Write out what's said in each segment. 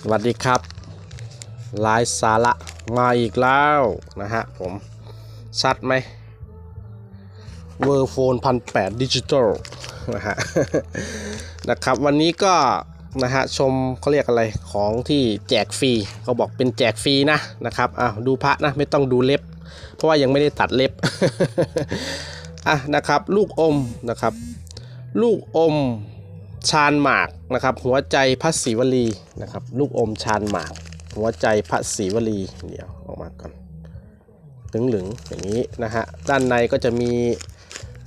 สวัสดีครับลายสาระมาอีกแล้วนะฮะผม ชัดไหมเวอร์โฟนพันแปดดิจิตอลนะฮะนะครับวันนี้ก็นะฮะชมเขาเรียกอะไรของที่แจกฟรีเขาบอกเป็นแจกฟรีนะนะครับอ้าวดูพระนะไม่ต้องดูเล็บ เพราะว่ายังไม่ได้ตัดเล็บอะนะครับลูกอมนะครับ ลูกอม ชานหมากนะครับ หัวใจพระศิวลีนะครับ ลูกอมชานหมาก หัวใจพระศิวลีเดี๋ยวออกมาก่อนถึงหลึงๆอย่างนี้นะฮะด้านในก็จะมี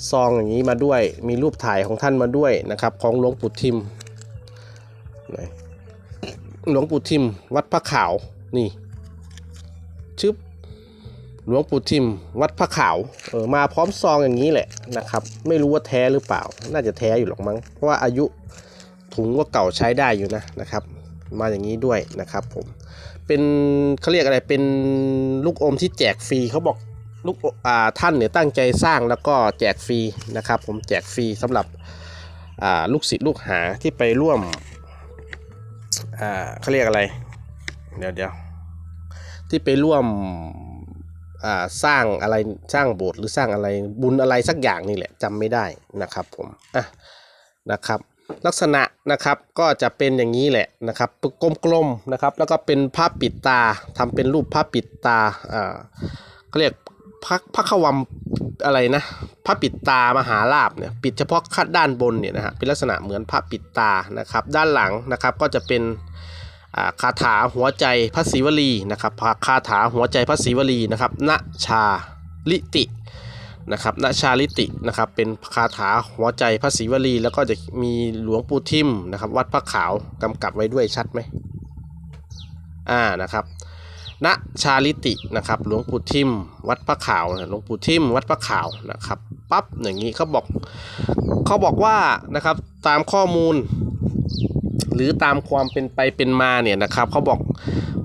ซองอย่างนี้มาด้วย มีรูปถ่ายของท่านมาด้วยนะครับ ของหลวงปู่ทิมหนหลวงปู่ทิม วัดพระขาวนี่ชึบ หลวงปู่ทิม วัดพระขาวเออมาพร้อมซองอย่างนี้แหละนะครับ ไม่รู้ว่าแท้หรือเปล่า น่าจะแท้อยู่หรอกมั้งเพราะว่าอายุถุงก็เก่าใช้ได้อยู่นะนะครับ มาอย่างนี้ด้วยนะครับผมเป็นเขาเรียกอะไรเป็นลูกอมที่แจกฟรีเขาบอกลูกอ่าท่านเนี่ยตั้งใจสร้างแล้วก็แจกฟรีนะครับ ผมแจกฟรีสำหรับอ่าลูกศิษย์ลูกหาที่ไปร่วมอ่าเขาเรียกอะไร เดี๋ยวเดี๋ยวที่ไปร่วม สร้างอะไรสร้างโบสถ์หรือสร้างอะไรบุญอะไรสักอย่างนี่แหละจำไม่ได้นะครับผมอะนะครับลักษณะนะครับก็จะเป็นอย่างนี้แหละนะครับกลมๆนะครับแล้วก็เป็นผ้าปิดตาทำเป็นรูปผ้าปิดตาอ่าเขาเรียกพระพระขวัมอะไรนะผ้าปิดตามหาลาบเนี่ยปิดเฉพาะขั้นด้านบนเนี่ยนะฮะเป็นลักษณะเหมือนผ้าปิดตานะครับด้านหลังนะครับก็จะเป็น คาถาหัวใจพระศิวลีนะครับคาถาหัวใจพระศิวลีนะครับณชาลิตินะครับณชาลิตินะครับเป็นคาถาหัวใจพระศิวลี แล้วก็จะมีหลวงปู่ทิมนะครับวัดพระขาวกำกับไว้ด้วยชัดไหมอ่านะครับณชาลิตินะครับหลวงปู่ทิมวัดพระขาวหลวงปู่ทิมวัดพระขาวนะครับปั๊บอย่างนี้เขาบอกเขาบอกว่านะครับตามข้อมูล หรือตามความเป็นไปเป็นมาเนี่ยนะครับเขาบอก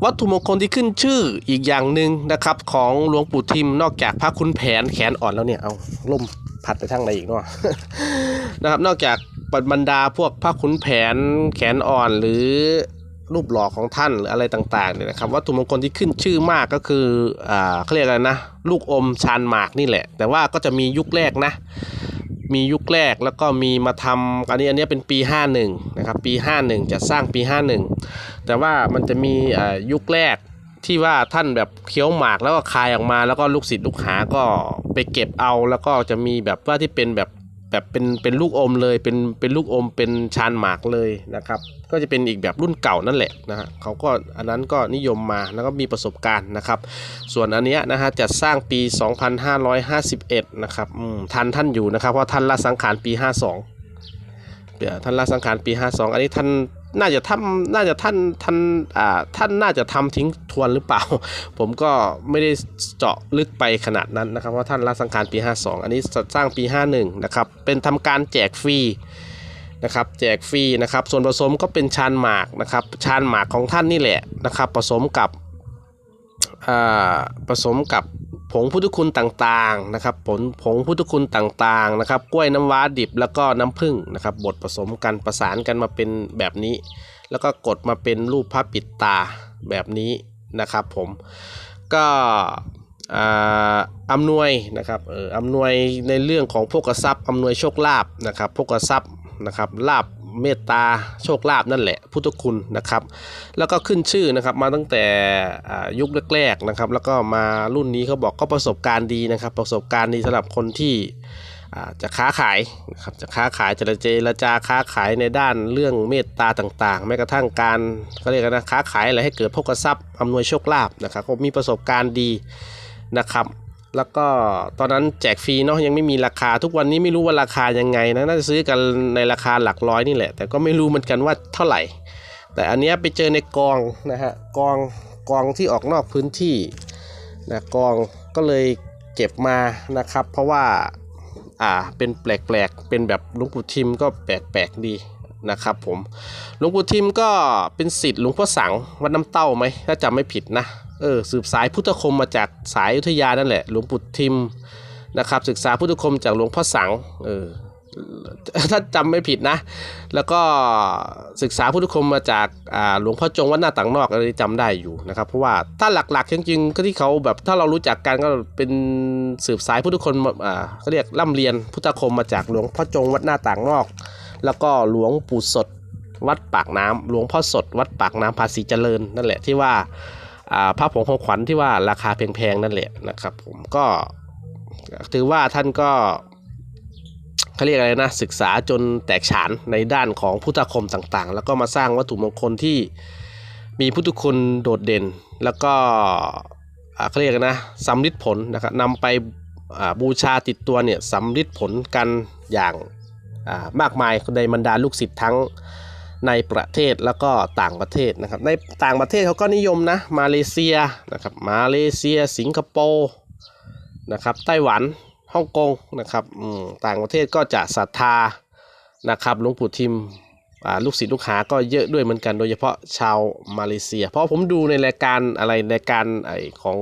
วัตถุมงคลที่ขึ้นชื่ออีกอย่างหนึ่งนะครับ ของหลวงปู่ทิมนอกจากพระคุณแผนแขนอ่อนแล้วเนี่ยเอาล่มพัดไปทางไหนอีกเนาะนะครับ นอกจากบรรดาพวกพระขุนแผนแขนอ่อนหรือรูปหล่อของท่านหรืออะไรต่างๆเนี่ยนะครับวัตถุมงคลที่ขึ้นชื่อมากก็คืออ่าเขาเรียกอะไรนะ ลูกอมชานหมากนี่แหละ แต่ว่าก็จะมียุคแรกนะ มียุคแรกแล้วก็มีมาทำอันนี้อันนี้เป็นปี 51 นะครับ ปี 51 จะสร้างปี 51 แต่ว่ามันจะมีอ่ายุคแรกที่ว่าท่านแบบเคี้ยวหมากแล้วก็คายออกมา แล้วก็ลูกศิษย์ลูกหาก็ไปเก็บเอาแล้วก็จะมีแบบว่าที่เป็นแบบ แบบเป็นเป็นลูกอมเลยเป็นเป็นลูกอมเป็นชานหมากเลยนะครับ ก็จะเป็นอีกแบบรุ่นเก่านั่นแหละนะฮะเขาก็อันนั้นก็นิยมมาแล้วก็มีประสบการณ์นะครับ ส่วนอันเนี้ยนะฮะจัดสร้างปี 2551 นะครับอืมทันท่านอยู่นะครับเพราะท่านละสังขารปี 52เดี๋ยวท่านละสังขารปี 52 อันนี้ท่าน น่าจะทำน่าจะท่านท่านอ่าท่านน่าจะทำทิ้งทวนหรือเปล่า ผมก็ไม่ได้เจาะลึกไปขนาดนั้นนะครับเพราะท่านละสังขารปี 52 อันนี้สร้างปี 51 นะครับ เป็นทำการแจกฟรีนะครับแจกฟรีนะครับส่วนผสมก็เป็นชานหมากนะครับชานหมากของท่านนี่แหละนะครับผสมกับอ่าผสมกับ ผงพุทธคุณต่างๆนะครับผงผงพุทธคุณต่างๆนะครับกล้วยน้ำว้าดิบแล้วก็น้ำผึ้งนะครับบดผสมกันประสานกันมาเป็นแบบนี้ แล้วก็กดมาเป็นรูปพระปิดตาแบบนี้นะครับผมก็อ่าอำนวยนะครับเอออำนวยในเรื่องของโภคทรัพย์อำนวยโชคลาภนะครับโภคทรัพย์นะครับลาบ เมตตาโชคลาภนั่นแหละ พุทธคุณนะครับ แล้วก็ขึ้นชื่อนะครับมาตั้งแต่ยุคแรกๆนะครับ แล้วก็มารุ่นนี้เขาบอกก็ประสบการณ์ดีนะครับ ประสบการณ์ดีสำหรับคนที่จะค้าขายนะครับจะค้าขายจะเจรจาค้าขายในด้านเรื่องเมตตาต่างๆ แม้กระทั่งการเขาเรียกกันนะค้าขายอะไรให้เกิดโภคทรัพย์อำนวยโชคลาภนะครับก็มีประสบการณ์ดีนะครับ แล้วก็ตอนนั้นแจกฟรีเนาะยังไม่มีราคาทุกวันนี้ไม่รู้ว่าราคายังไงนะน่าจะซื้อกันในราคาหลักร้อยนี่แหละ แต่ก็ไม่รู้เหมือนกันว่าเท่าไหร่ แต่อันเนี้ยไปเจอในกองนะฮะกองกองที่ออกนอกพื้นที่นะกองก็เลยเก็บมานะครับ เพราะว่าอ่าเป็นแปลกๆเป็นแบบลวงปู่ทิมก็แปลกๆดี นะครับผมหลวงปู่ทิมก็เป็นศิษย์หลวงพ่อสังวัดน้ำเต้าไหมถ้าจำไม่ผิดนะเออสืบสายพุทธคมมาจากสายอยุธยานั่นแหละหลวงปู่ทิมนะครับศึกษาพุทธคมจากหลวงพ่อสังเออถ้าจำไม่ผิดนะ แล้วก็ศึกษาพุทธคมมาจากอ่าหลวงพ่อจงวัดหน้าต่างนอกอะไรจำได้อยู่นะครับ เพราะว่าถ้าหลักๆจริงๆก็ที่เขาแบบถ้าเรารู้จักกันก็เป็นสืบสายพุทธคมอ่าเขาเรียกร่ำเรียนพุทธคมมาจากหลวงพ่อจงวัดหน้าต่างนอก แล้วก็หลวงปู่สดวัดปากน้ำหลวงพ่อสดวัดปากน้ำภาษีเจริญนั่นแหละที่ว่าอ่าพระผงของขวัญที่ว่าราคาแพงๆนั่นแหละนะครับผมก็ถือว่าท่านก็เขาเรียกอะไรนะศึกษาจนแตกฉานในด้านของพุทธคมต่างๆ แล้วก็มาสร้างวัตถุมงคลที่มีพุทธคุณโดดเด่น แล้วก็เขาเรียกนะสำลิดผลนะครับนำไปบูชาติดตัวเนี่ยสำลิดผลกันอย่าง มากมายในบรรดาลูกศิษย์ทั้งในประเทศแล้วก็ต่างประเทศนะครับ ในต่างประเทศเขาก็นิยมนะมาเลเซียนะครับมาเลเซีย สิงคโปร์นะครับไต้หวันฮ่องกงนะครับต่างประเทศก็จะศรัทธานะครับหลวงปู่ทิมลูกศิษย์ลูกหาก็เยอะด้วยเหมือนกันโดยเฉพาะชาวมาเลเซีย เพราะผมดูในรายการอะไรรายการไอของ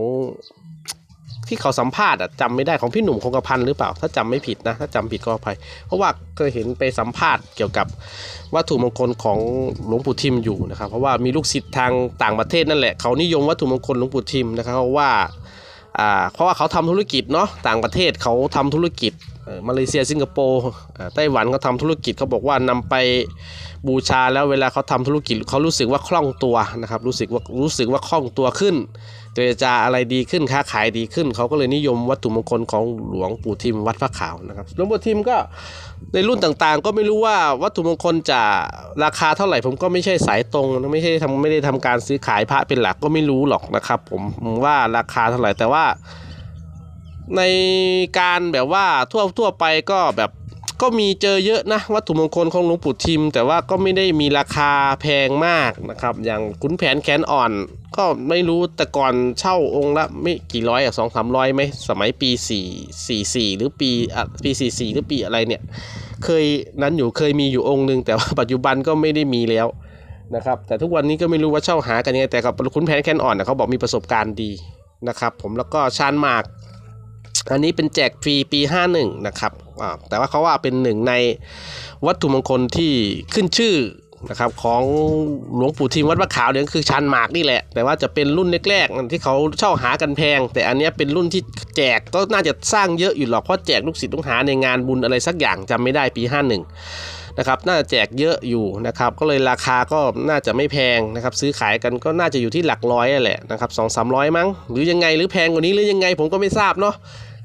ที่เขาสัมภาษณ์อะจำไม่ได้ของพี่หนุ่มคงกระพันหรือเปล่า ถ้าจำไม่ผิดนะ ถ้าจำผิดก็อภัย เพราะว่าเคยเห็นไปสัมภาษณ์เกี่ยวกับวัตถุมงคลของหลวงปู่ทิมอยู่นะครับ เพราะว่ามีลูกศิษย์ทางต่างประเทศนั่นแหละเขานิยมวัตถุมงคลหลวงปู่ทิมนะครับเพราะว่าอ่าเพราะว่าเขาทำธุรกิจเนาะต่างประเทศเขาทำธุรกิจมาเลเซียสิงคโปร์ไต้หวันเขาทำธุรกิจเขาบอกว่านำไปบูชาแล้วเวลาเขาทำธุรกิจเขารู้สึกว่าคล่องตัวนะครับรู้สึกว่ารู้สึกว่าคล่องตัวขึ้น เจรจาอะไรดีขึ้นค้าขายดีขึ้น เขาก็เลยนิยมวัตถุมงคลของหลวงปู่ทิมวัดพระขาวนะครับหลวงปู่ทิมก็ในรุ่นต่างๆ ก็ไม่รู้ว่าวัตถุมงคลจะราคาเท่าไหร่ ผมก็ไม่ใช่สายตรงไม่ใช่ทำไม่ได้ทำการซื้อขายพระเป็นหลักก็ไม่รู้หรอกนะครับ ผมว่าราคาเท่าไหร่แต่ว่า ในการแบบว่าทั่วทั่วไปก็แบบ ก็มีเจอเยอะนะวัตถุมงคลของหลวงปู่ทิม แต่ว่าก็ไม่ได้มีราคาแพงมากนะครับ อย่างขุนแผนแขนอ่อน ก็ไม่รู้แต่ก่อนเช่าองค์ละไม่กี่ร้อยอะสองสามร้อยไหมสมัยปีสี่สี่สี่หรือปีอะปีสี่สี่หรือปีอะไรเนี่ยเคยนั้นอยู่เคยมีอยู่องค์หนึ่งแต่ว่าปัจจุบันก็ไม่ได้มีแล้วนะครับแต่ทุกวันนี้ก็ไม่รู้ว่าเช่าหากันยังไงแต่กับขุนแผนแขนอ่อนนะเขาบอกมีประสบการณ์ดีนะครับ ผมแล้วก็ชานมาก อันนี้เป็นแจกฟรีปี 51 นะครับ แต่ว่าเขาว่าเป็นหนึ่งในวัตถุมงคลที่ขึ้นชื่อนะครับของหลวงปู่ทิมวัดพระขาวเนี่ยก็คือชันหมากนี่แหละ แต่ว่าจะเป็นรุ่นแรกๆที่เขาเช่าหากันแพง แต่อันนี้เป็นรุ่นที่แจกก็น่าจะสร้างเยอะอยู่หรอกเพราะแจกลูกศิษย์ลูกหาในงานบุญอะไรสักอย่างจำไม่ได้ปี 51นะครับน่าจะแจกเยอะอยู่นะครับก็เลยราคาก็น่าจะไม่แพงนะครับซื้อขายกันก็น่าจะอยู่ที่หลักร้อยนั่แหละนะครับสองสามร้อยมั้งหรือยังไงหรือแพงกว่านี้หรือยังไงผมก็ไม่ทราบเนาะ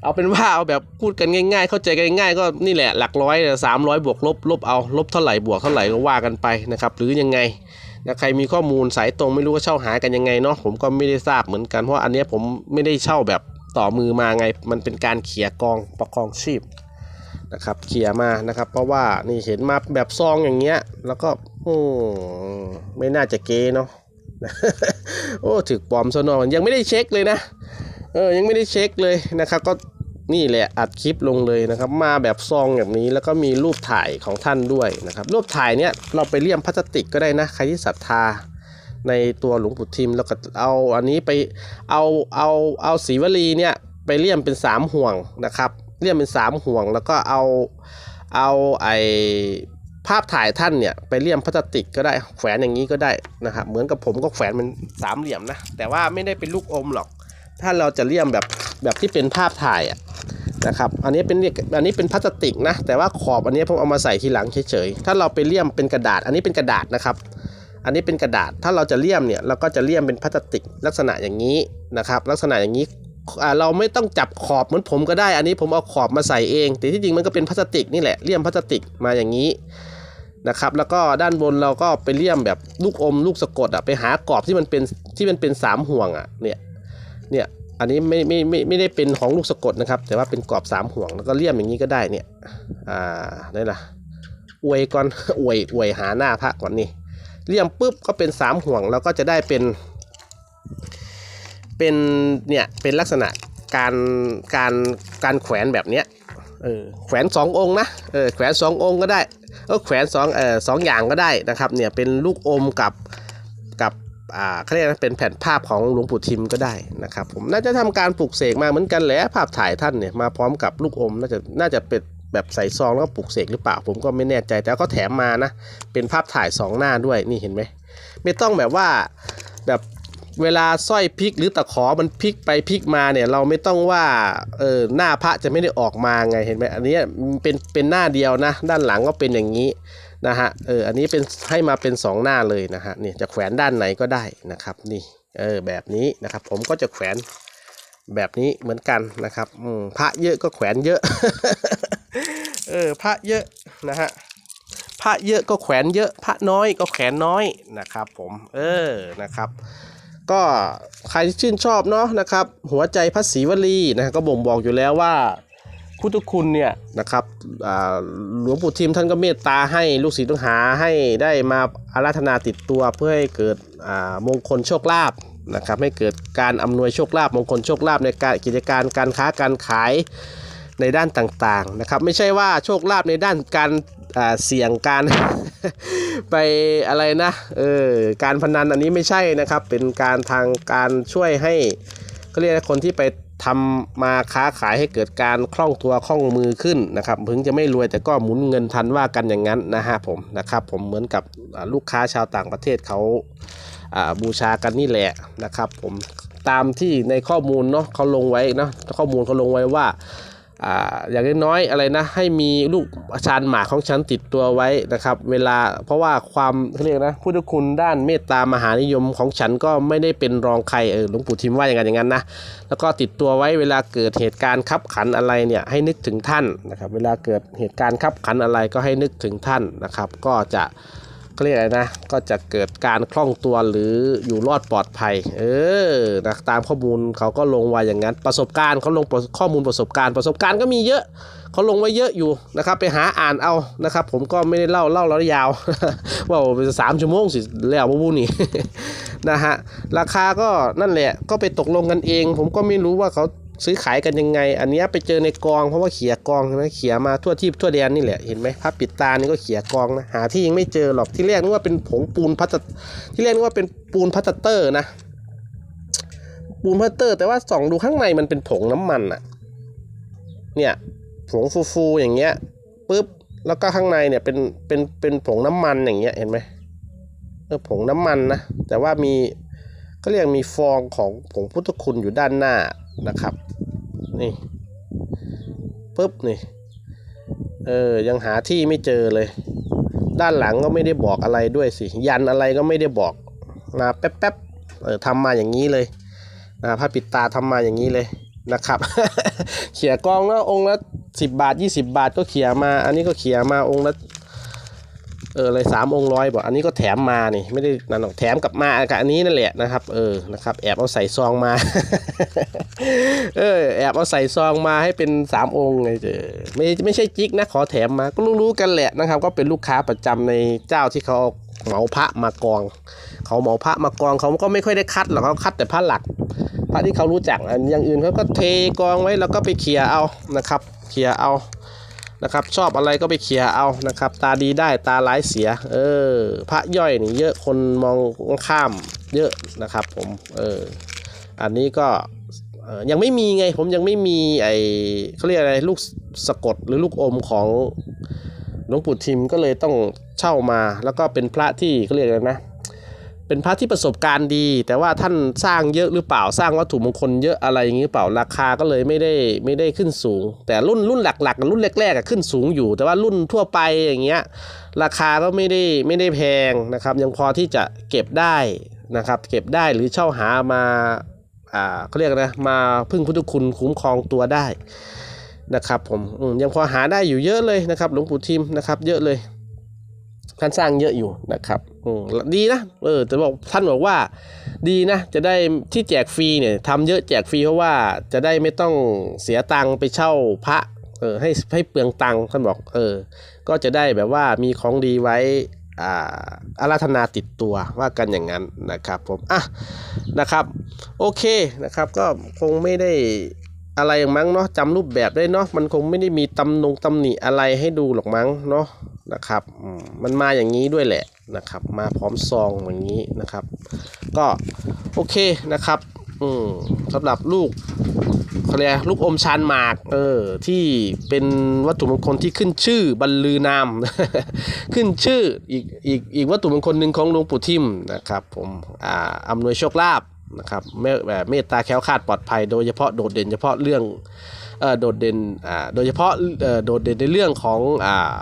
เอาเป็นว่าเอาแบบพูดกันง่าย ๆ เข้าใจกันง่ายๆก็นี่แหละหลักร้อยสามร้อยบวกลบลบเอาลบเท่าไหร่บวกเท่าไหร่ก็ว่ากันไปนะครับหรือยังไงนะใครมีข้อมูลสายตรงไม่รู้ว่าเช่าหากันยังไงเนาะผมก็ไม่ได้ทราบเหมือนกันเพราะอันนี้ผมไม่ได้เช่าแบบต่อมือมาไง มันเป็นการเขี่ยกองประคองชีพนะครับเขี่ยมานะครับ เพราะว่านี่เห็นมาแบบซองอย่างเงี้ย แล้วก็อืมไม่น่าจะเกเนาะโอ้ถึกปลอมซะหน่อยยังไม่ได้เช็คเลยนะ เออยังไม่ได้เช็คเลยนะครับ ก็นี่แหละอัดคลิปลงเลยนะครับ มาแบบซองแบบนี้แล้วก็มีรูปถ่ายของท่านด้วยนะครับ รูปถ่ายเนี้ยเราไปเลี่ยมพลาสติกก็ได้นะใครที่ศรัทธาในตัวหลวงปู่ทิมแล้วก็เอาอันนี้ไปเอาเอาเอาสีวลีเนี่ยไปเลี่ยมเป็นสามห่วงนะครับเลี่ยมเป็นสามห่วงแล้วก็เอาเอาไอภาพถ่ายท่านเนี่ยไปเลี่ยมพลาสติกก็ได้แขวนอย่างนี้ก็ได้นะครับเหมือนกับผมก็แขวนเป็นสามเหลี่ยมนะแต่ว่าไม่ได้เป็นลูกอมหรอก ถ้าเราจะเลี่ยมแบบแบบที่เป็นภาพถ่ายอะนะครับ อันนี้เป็นอันนี้เป็นพลาสติกนะ แต่ว่าขอบอันนี้ผมเอามาใส่ทีหลังเฉยๆ ถ้าเราไปเลี่ยมเป็นกระดาษ อันนี้เป็นกระดาษนะครับ อันนี้เป็นกระดาษ ถ้าเราจะเลี่ยมเนี่ยเราก็จะเลี่ยมเป็นพลาสติกลักษณะอย่างนี้นะครับ ลักษณะอย่างนี้เราไม่ต้องจับขอบเหมือนผมก็ได้ อันนี้ผมเอาขอบมาใส่เอง แต่ที่จริงมันก็เป็นพลาสติกนี่แหละ เลี่ยมพลาสติกมาอย่างนี้นะครับ แล้วก็ด้านบนเราก็ไปเลี่ยมแบบลูกอมลูกสะกดอะไปหากรอบที่มันเป็นที่มันเป็นสามห่วงอะเนี่ย เนี่ยอันนี้ไม่ไม่ไม่ไม่ได้เป็นของลูกสะกดนะครับ แต่ว่าเป็นกรอบสามห่วงแล้วก็เลี่ยมอย่างนี้ก็ได้เนี่ยอ่าได้ละอวยก่อนอวยอวยหาหน้าพระก่อนนี่เลี่ยมปุ๊บก็เป็นสามห่วงแล้วก็จะได้เป็น เป็นเนี่ยเป็นลักษณะการการการแขวนแบบเนี้ยเออแขวนสององค์นะเออแขวนสององค์ก็ได้เออแขวนสองเออสองอย่างก็ได้นะครับเนี่ยเป็นลูกอมกับ อ่าเขาเรียกนะเป็นแผ่นภาพของหลวงปู่ทิมก็ได้นะครับ ผมน่าจะทำการปลูกเสกมาเหมือนกันแหละภาพถ่ายท่านเนี่ยมาพร้อมกับลูกอมน่าจะน่าจะเป็นแบบใส่ซองแล้วก็ปลุกเสกหรือเปล่าผมก็ไม่แน่ใจแต่ก็แถมมานะ เป็นภาพถ่ายสองหน้าด้วยนี่เห็นไหมไม่ต้องแบบว่าแบบเวลาสร้อยพลิกหรือตะขอมันพลิกไปพลิกมาเนี่ยเราไม่ต้องว่าเออหน้าพระจะไม่ได้ออกมาไงเห็นไหมอันนี้เป็นเป็นหน้าเดียวนะ ด้านหลังก็เป็นอย่างนี้ นะฮะเอออันนี้เป็นให้มาเป็นสองหน้าเลยนะฮะนี่จะแขวนด้านไหนก็ได้นะครับนี่เออแบบนี้นะครับ ผมก็จะแขวนแบบนี้เหมือนกันนะครับพระเยอะก็แขวนเยอะ เออพระเยอะนะฮะพระเยอะก็แขวนเยอะ พระน้อยก็แขวนน้อยนะครับ ผมเออนะครับ ก็ใครที่ชื่นชอบเนาะนะครับ หัวใจพระศรีวลีนะฮะก็บ่งบอกอยู่แล้วว่า พุทธคุณเนี่ยนะครับหลวงปู่ทิมท่านก็เมตตาให้ลูกศิษย์ลูกหาให้ได้มาอาราธนาติดตัวเพื่อให้เกิดมงคลโชคลาภนะครับให้เกิดการอำนวยโชคลาภมงคลโชคลาภในการกิจการการค้าการขายในด้านต่างๆนะครับไม่ใช่ว่าโชคลาภในด้านการเสี่ยงการไปอะไรนะเออการพนันอันนี้ไม่ใช่นะครับเป็นการทางการช่วยให้เขาเรียกคนที่ไป ทำมาค้าขายให้เกิดการคล่องตัวคล่องมือขึ้นนะครับถึงจะไม่รวยแต่ก็หมุนเงินทันว่ากันอย่างนั้นนะฮะผมนะครับผมเหมือนกับลูกค้าชาวต่างประเทศเขาบูชากันนี่แหละนะครับผมตามที่ในข้อมูลเนาะเขาลงไว้เนาะข้อมูลเขาลงไว้ว่า อย่างน้อยๆอะไรนะให้มีลูกชานหมาของฉันติดตัวไว้นะครับ เวลาเพราะว่าความเขาเรียกนะพุทธคุณด้านเมตตามหานิยมของฉันก็ไม่ได้เป็นรองใครเออหลวงปู่ทิมว่าอย่างนั้นอย่างนั้นนะแล้วก็ติดตัวไว้เวลาเกิดเหตุการณ์ขับขันอะไรเนี่ยให้นึกถึงท่านนะครับ เวลาเกิดเหตุการณ์ขับขันอะไรก็ให้นึกถึงท่านนะครับ ก็จะ เขาเรียกอะไรนะ ก็จะเกิดการคล่องตัวหรืออยู่รอดปลอดภัย เออนะตามข้อมูลเขาก็ลงไว้อย่างนั้น ประสบการณ์เขาลงข้อมูลประสบการณ์ ประสบการณ์ก็มีเยอะเขาลงไว้เยอะอยู่นะครับ ไปหาอ่านเอานะครับ ผมก็ไม่ได้เล่าเล่าแล้วยาวว่าเป็นสามชั่วโมงสิแล้วบูนี่นะฮะราคาก็นั่นแหละก็ไปตกลงกันเอง ผมก็ไม่รู้ว่าเขา ซื้อขายกันยังไง อันเนี้ยไปเจอในกองเพราะว่าเขียกองนะเขียมาทั่วที่ทั่วแดนนี่แหละเห็นไหมภาพปิดตานี่ก็เขียกองนะหาที่ยังไม่เจอหรอกที่แรกนึกว่าเป็นผงปูนพลาสติที่แรกนึกว่าเป็นปูนพลาสเตอร์นะ ปูนพลาสเตอร์ แต่ว่าส่องดูข้างในมันเป็นผงน้ำมันอะเนี่ยผงฟูๆอย่างเงี้ยปุ๊บแล้วก็ข้างในเนี่ยเป็นเป็นเป็นผงน้ำมันอย่างเงี้ยเห็นไหมเออผงน้ำมันนะแต่ว่ามีก็เรียกมีฟองของผงพุทธคุณอยู่ด้านหน้า นะครับ นี่ปุ๊บนี่เออยังหาที่ไม่เจอเลย ด้านหลังก็ไม่ได้บอกอะไรด้วยสิ ยันอะไรก็ไม่ได้บอกนะแป๊บๆเออทำมาอย่างนี้เลยนะผ้าปิดตาทำมาอย่างนี้เลยนะครับ เขี่ยกองแล้วองค์ละสิบบาทยี่สิบาทก็เขี่ยมา อันนี้ก็เขี่ยมาองค์ละ เออเลยสามองค์ร้อยบอกอันนี้ก็แถมมานี่ไม่ได้นั่นหรอกแถมกลับมากับอันนี้นั่นแหละนะครับ เออนะครับ แอบเอาใส่ซองมา เออแอบเอาใส่ซองมาให้เป็นสามองค์ไงเจอไม่ไม่ใช่จิกนะขอแถมมาก็รู้ๆกันแหละนะครับ ก็เป็นลูกค้าประจำในเจ้าที่เขาเหมาพระมากอง เขาเหมาพระมากองเขาก็ไม่ค่อยได้คัดหรอกเขาคัดแต่พระหลัก พระที่เขารู้จักอันอย่างอื่นเขาก็เทกองไว้แล้วก็ไปเคลียร์เอานะครับเคลียร์เอา นะครับ ชอบอะไรก็ไปเคลียร์เอานะครับ ตาดีได้ตาร้ายเสีย เออ พระย่อยนี่เยอะคนมองข้ามเยอะนะครับ ผมเอออันนี้ก็ยังไม่มีไงผมยังไม่มีไอเขาเรียกอะไรลูกสะกดหรือลูกอมของหลวงปู่ทิมก็เลยต้องเช่ามา แล้วก็เป็นพระที่เขาเรียกอะไรนะ เป็นพระที่ประสบการณ์ดี แต่ว่าท่านสร้างเยอะหรือเปล่าสร้างวัตถุมงคลเยอะอะไรอย่างนี้หรือเปล่าราคาก็เลยไม่ได้ไม่ได้ขึ้นสูง แต่รุ่นรุ่นหลักๆกรุ่นแรกๆขึ้นสูงอยู่ แต่ว่ารุ่นทั่วไปอย่างเงี้ยราคาก็ไม่ได้ไม่ได้แพงนะครับ ยังพอที่จะเก็บได้นะครับ เก็บได้หรือเช่าหามาอ่าเขาเรียกนะมาพึ่งพุทธคุณคุ้มครองตัวได้นะครับผมมยังพอหาได้อยู่เยอะเลยนะครับ หลวงปู่ทิมนะครับ เยอะเลย ท่านสร้างเยอะอยู่นะครับดีนะเออแต่บอกท่านบอกว่าดีนะ จะได้ที่แจกฟรีเนี่ยทำเยอะแจกฟรีเพราะว่าจะได้ไม่ต้องเสียตังค์ไปเช่าพระเออให้ให้เปลืองตังค์ท่านบอกเออ ก็จะได้แบบว่ามีของดีไว้อ่าอาราธนาติดตัวว่ากันอย่างนั้นนะครับผมอะนะครับ โอเคนะครับก็คงไม่ได้อะไรมั้งเนาะจำรูปแบบได้เนาะมันคงไม่ได้มีตำนงตำหนิอะไรให้ดูหรอกมั้งเนาะ นะครับมันมาอย่างนี้ด้วยแหละนะครับ มาพร้อมซองอย่างนี้นะครับ ก็โอเคนะครับอืมสำหรับลูกเขาเรียกลูกอมชานหมากเออที่เป็นวัตถุมงคลที่ขึ้นชื่อบรรลือนาม ขึ้นชื่ออีกอีกอีกวัตถุมงคลหนึ่งของหลวงปู่ทิมนะครับ ผมอ่าอำนวยโชคลาภนะครับเมแบบเมตตาแค้วคาดปลอดภัย โดยเฉพาะโดดเด่นเฉพาะเรื่องเอ่อโดดเด่นอ่าโดยเฉพาะเอ่อโดดเด่นในเรื่องของอ่า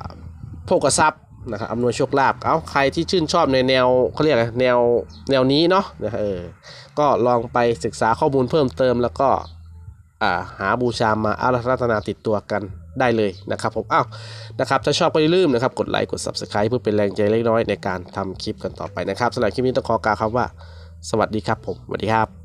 โภคทรัพย์นะครับอำนวยโชคลาภเอาใครที่ชื่นชอบในแนวเขาเรียกอะไรแนวแนวนี้เนาะนะเออก็ลองไปศึกษาข้อมูลเพิ่มเติมแล้วก็อ่าหาบูชามาอารัตนาติดตัวกันได้เลยนะครับผมอ้าวนะครับถ้าชอบก็อย่าลืมนะครับ กดไลค์กด Subscribe เพื่อเป็นแรงใจเล็กน้อยในการทำคลิปกันต่อไปนะครับสำหรับคลิปนี้ต้องขอกล่าวคำว่า สวัสดีครับผมสวัสดีครับ